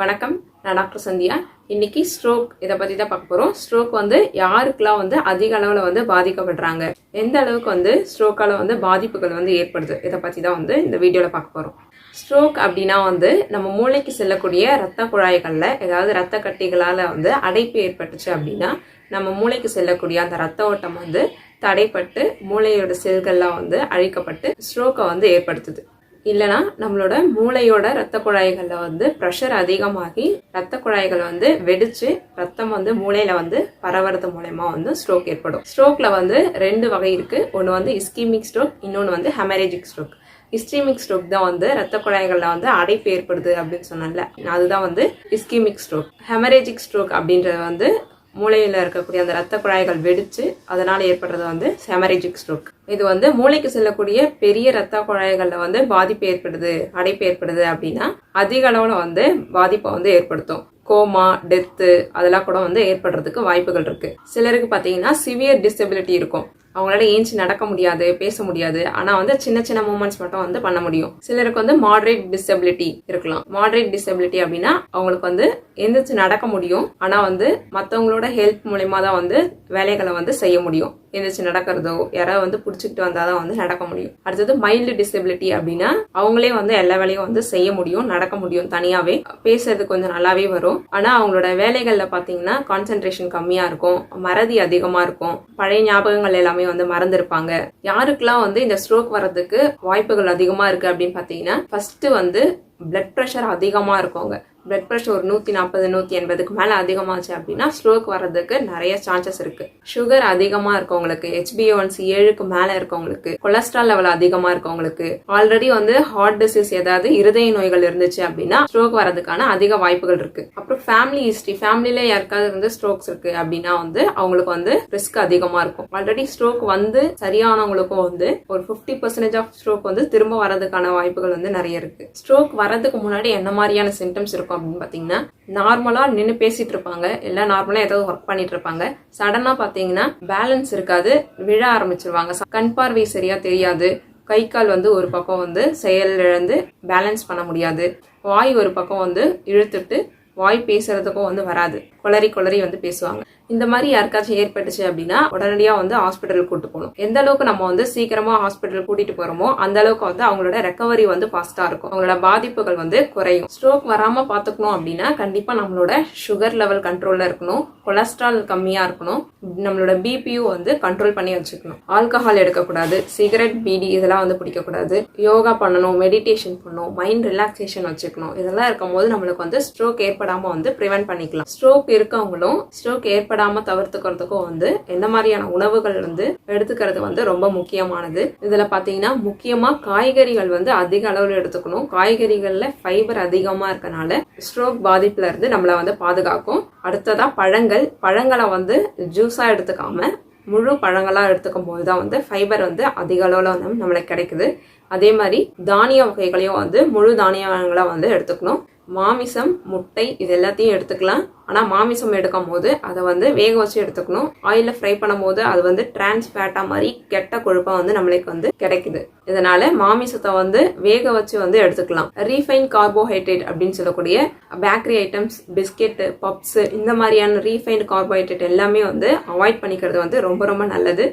வணக்கம் நான் டாக்டர் சந்தியா. இன்னைக்கு ஸ்ட்ரோக் இதை பத்தி தான் பார்க்க போறோம். ஸ்ட்ரோக் வந்து யாருக்கெல்லாம் வந்து அதிக அளவில் வந்து பாதிக்கப்படுறாங்க? எந்த அளவுக்கு வந்து ஸ்ட்ரோக்கால வந்து பாதிப்புகள் வந்து ஏற்படுது? இதை பத்தி தான் வந்து இந்த வீடியோல பார்க்க போறோம். ஸ்ட்ரோக் அப்படின்னா வந்து நம்ம மூளைக்கு செல்லக்கூடிய ரத்த குழாய்களில் ஏதாவது ரத்த கட்டிகளால் வந்து அடைப்பு ஏற்பட்டுச்சு அப்படின்னா நம்ம மூளைக்கு செல்லக்கூடிய அந்த ரத்த ஓட்டம் வந்து தடைப்பட்டு மூளையோட செல்கள்லாம் வந்து அழிக்கப்பட்டு ஸ்ட்ரோக்கை வந்து ஏற்படுத்துது. இல்லைனா நம்மளோட மூளையோட ரத்த குழாய்களில் வந்து ப்ரெஷர் அதிகமாகி ரத்த குழாய்கள் வந்து வெடிச்சு ரத்தம் வந்து மூளையில வந்து பரவறது மூலயமா வந்து ஸ்ட்ரோக் ஏற்படும். ஸ்ட்ரோக்ல வந்து ரெண்டு வகை இருக்கு. ஒன்று வந்து இஸ்கீமிக் ஸ்ட்ரோக் இன்னொன்று வந்து ஹெமரேஜிக் ஸ்ட்ரோக் இஸ்கீமிக் ஸ்ட்ரோக் தான் வந்து ரத்த குழாய்களில் வந்து அடைப்பு ஏற்படுது அப்படின்னு சொன்னேன்ல. அதுதான் வந்து இஸ்கீமிக் ஸ்ட்ரோக் ஹெமரேஜிக் ஸ்ட்ரோக் அப்படின்றது வந்து மூளையில் இருக்கக்கூடிய அந்த ரத்த குழாய்கள் வெடிச்சு அதனால் ஏற்படுறது வந்து ஹெமரேஜிக் ஸ்ட்ரோக் இது வந்து மூளைக்கு செல்லக்கூடிய பெரிய ரத்த குழாய்களில் வந்து பாதிப்பு ஏற்படுது அடைப்பு ஏற்படுது அப்படின்னா அதிக அளவில் வந்து பாதிப்பை வந்து ஏற்படுத்தும். கோமா டெத்து அதெல்லாம் கூட வந்து ஏற்படுறதுக்கு வாய்ப்புகள் இருக்கு. சிலருக்கு பார்த்தீங்கன்னா சிவியர் டிசபிலிட்டி இருக்கும். அவங்களால ஏஞ்சி நடக்க முடியாது பேச முடியாது. ஆனா வந்து சின்ன சின்ன மூமெண்ட்ஸ் மட்டும் வந்து பண்ண முடியும். சிலருக்கு வந்து மாடரேட் டிசபிலிட்டி இருக்கலாம். மாடரேட் டிசபிலிட்டி அப்படின்னா அவங்களுக்கு வந்து எந்திரிச்சு நடக்க முடியும். ஆனா வந்து மத்தவங்களோட ஹெல்ப் மூலயமா தான் வந்து வேலைகளை வந்து செய்ய முடியும். எந்திரிச்சு நடக்கிறதோ யாராவது வந்து பிடிச்சிக்கிட்டு வந்தால் தான் வந்து நடக்க முடியும். அடுத்தது மைல்டு டிசபிலிட்டி அப்படின்னா அவங்களே வந்து எல்லா வேலையும் வந்து செய்ய முடியும் நடக்க முடியும் தனியாகவே பேசுறது கொஞ்சம் நல்லாவே வரும். ஆனால் அவங்களோட வேலைகளில் பார்த்தீங்கன்னா கான்சென்ட்ரேஷன் கம்மியாக இருக்கும் மறதி அதிகமாக இருக்கும். பழைய ஞாபகங்கள் எல்லாமே வந்து மறந்துருப்பாங்க. யாருக்கெல்லாம் வந்து இந்த ஸ்ட்ரோக் வர்றதுக்கு வாய்ப்புகள் அதிகமாக இருக்குது அப்படின்னு பார்த்தீங்கன்னா ஃபர்ஸ்ட் வந்து பிளட் ப்ரெஷர் அதிகமாக இருக்கவங்க பிளட் ப்ரெஷர் ஒரு நூற்றி நாற்பது நூற்றி எண்பதுக்கு மேலே அதிகமாச்சு அப்படின்னா ஸ்ட்ரோக் வர்றதுக்கு நிறைய சான்சஸ் இருக்கு. சுகர் அதிகமாக இருக்கவங்களுக்கு ஹெச்பிஓன்சி ஏழுக்கு மேலே இருக்கவங்களுக்கு கொலஸ்ட்ரால் லெவல் அதிகமாக இருக்கவங்களுக்கு ஆல்ரெடி வந்து ஹார்ட் டிசீஸ் ஏதாவது இருதய நோய்கள் இருந்துச்சு அப்படின்னா ஸ்ட்ரோக் வரதுக்கான அதிக வாய்ப்புகள் இருக்கு. அப்புறம் ஃபேமிலி ஹிஸ்ட்ரி ஃபேமிலியில யாருக்காவது வந்து ஸ்ட்ரோக்ஸ் இருக்கு அப்படின்னா வந்து அவங்களுக்கு வந்து ரிஸ்க் அதிகமாக இருக்கும். ஆல்ரெடி ஸ்ட்ரோக் வந்து சரியானவங்களுக்கும் வந்து ஒரு ஃபிஃப்டி பர்சன்டேஜ் ஆஃப் ஸ்ட்ரோக் வந்து திரும்ப வரதுக்கான வாய்ப்புகள் வந்து நிறைய இருக்கு. ஸ்ட்ரோக் வரதுக்கு முன்னாடி என்ன மாதிரியான சிம்டம்ஸ் இருக்கும் அப்படின்னு பாத்தீங்கன்னா நார்மலா நின்று பேசிட்டு இருப்பாங்க. எல்லா நார்மலா ஏதாவது ஒர்க் பண்ணிட்டு இருப்பாங்க. சடனா பாத்தீங்கன்னா பேலன்ஸ் இருக்காது. விழ ஆரம்பிச்சிருவாங்க. கண் பார்வை சரியா தெரியாது. கை கால் வந்து ஒரு பக்கம் வந்து செயல் இழந்து பேலன்ஸ் பண்ண முடியாது. வாய் ஒரு பக்கம் வந்து இழுத்துட்டு வாய் பேசுறதுக்கும் வந்து வராது. குளறி குளறி வந்து பேசுவாங்க. இந்த மாதிரி யாருக்காச்சும் ஏற்பட்டுச்சு அப்படின்னா உடனடியா வந்து ஹாஸ்பிட்டல் கூட்டு போகணும். எந்த அளவுக்கு நம்ம வந்து சீக்கிரமா ஹாஸ்பிட்டல் கூட்டிட்டு போறோமோ அந்த அளவுக்கு வந்து அவங்களோட ரெக்கவரி வந்து ஃபாஸ்டா இருக்கும். அவங்களோட பாதிப்புகள் வந்து குறையும். ஸ்ட்ரோக் வராம பாத்துக்கணும் அப்படின்னா கண்டிப்பா நம்மளோட சுகர் லெவல் கண்ட்ரோல்ல இருக்கணும். கொலஸ்ட்ரால் கம்மியா இருக்கணும். நம்மளோட பிபியும் வந்து கண்ட்ரோல் பண்ணி வச்சுக்கணும். ஆல்கஹால் எடுக்கக்கூடாது. சிகரெட் பீடி இதெல்லாம் வந்து பிடிக்கக்கூடாது யோகா பண்ணணும் மெடிடேஷன் பண்ணணும் மைண்ட் ரிலாக்ஸேஷன் வச்சுக்கணும். இதெல்லாம் இருக்கும் போது நம்மளுக்கு வந்து ஸ்ட்ரோக் ஏற்படாம வந்து ப்ரிவென்ட் பண்ணிக்கலாம். ஸ்ட்ரோக் இருக்கவங்களும் ஸ்ட்ரோக் ஏற்பட ஏற்படாமல் தவிர்த்துக்கிறதுக்கும் வந்து எந்த மாதிரியான உணவுகள் வந்து எடுத்துக்கிறது வந்து ரொம்ப முக்கியமானது. இதில் பார்த்தீங்கன்னா முக்கியமாக காய்கறிகள் வந்து அதிக அளவில் எடுத்துக்கணும். காய்கறிகளில் ஃபைபர் அதிகமாக இருக்கனால ஸ்ட்ரோக் பாதிப்புல இருந்து நம்மளை வந்து பாதுகாக்கும். அடுத்ததாக பழங்கள். பழங்களை வந்து ஜூஸாக எடுத்துக்காம முழு பழங்களாக எடுத்துக்கும் போது தான் வந்து ஃபைபர் வந்து அதிக அளவில் வந்து நம்மளுக்கு கிடைக்குது. அதே மாதிரி தானிய வகைகளையும் வந்து முழு தானிய தானியங்களா வந்து எடுத்துக்கணும். மாமிசம் முட்டை இது எல்லாத்தையும் எடுத்துக்கலாம். ஆனால் மாமிசம் எடுக்கும் போது அதை வந்து வேக வச்சு எடுத்துக்கணும். ஆயிலில் ஃப்ரை பண்ணும் போது அது வந்து டிரான்ஸ்பேட்டாக மாதிரி கெட்ட கொழுப்பாக வந்து நம்மளுக்கு வந்து கிடைக்குது. இதனால மாமிசத்தை வந்து வேக வச்சு வந்து எடுத்துக்கலாம். ரீஃபைன் கார்போஹைட்ரேட் அப்படின்னு சொல்லக்கூடிய பேக்கரி ஐட்டம்ஸ் பிஸ்கெட் பப்ஸ் இந்த மாதிரியான ரீஃபைன்ட் கார்போஹைட்ரேட் எல்லாமே வந்து அவாய்ட் பண்ணிக்கிறது வந்து ரொம்ப ரொம்ப நல்லது.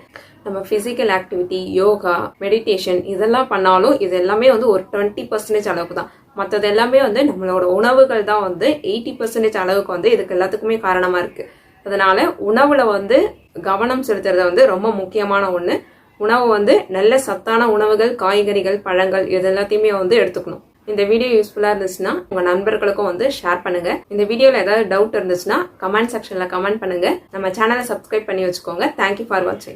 நம்ம ஃபிசிக்கல் ஆக்டிவிட்டி யோகா மெடிடேஷன் இதெல்லாம் பண்ணாலும் இது எல்லாமே வந்து ஒரு டுவெண்ட்டி பர்சன்டேஜ் அளவுக்கு தான் மற்றது எல்லாமே வந்து நம்மளோட உணவுகள் தான் வந்து எயிட்டி பர்சன்டேஜ் அளவுக்கு வந்து இதுக்கு எல்லாத்துக்குமே காரணமாக இருக்குது அதனால் உணவில் வந்து கவனம் செலுத்துறது வந்து ரொம்ப முக்கியமான ஒன்று உணவு வந்து நல்ல சத்தான உணவுகள் காய்கறிகள் பழங்கள் இது எல்லாத்தையுமே வந்து எடுத்துக்கணும். இந்த வீடியோ யூஸ்ஃபுல்லாக இருந்துச்சுன்னா உங்கள் நண்பர்களுக்கும் வந்து ஷேர் பண்ணுங்க. இந்த வீடியோவில் ஏதாவது டவுட் இருந்துச்சுன்னா கமெண்ட் செக்ஷனில் கமெண்ட் பண்ணுங்க. நம்ம சேனலை சப்ஸ்கிரைப் பண்ணி வச்சுக்கோங்க. தேங்க்யூ ஃபார் வாட்சிங்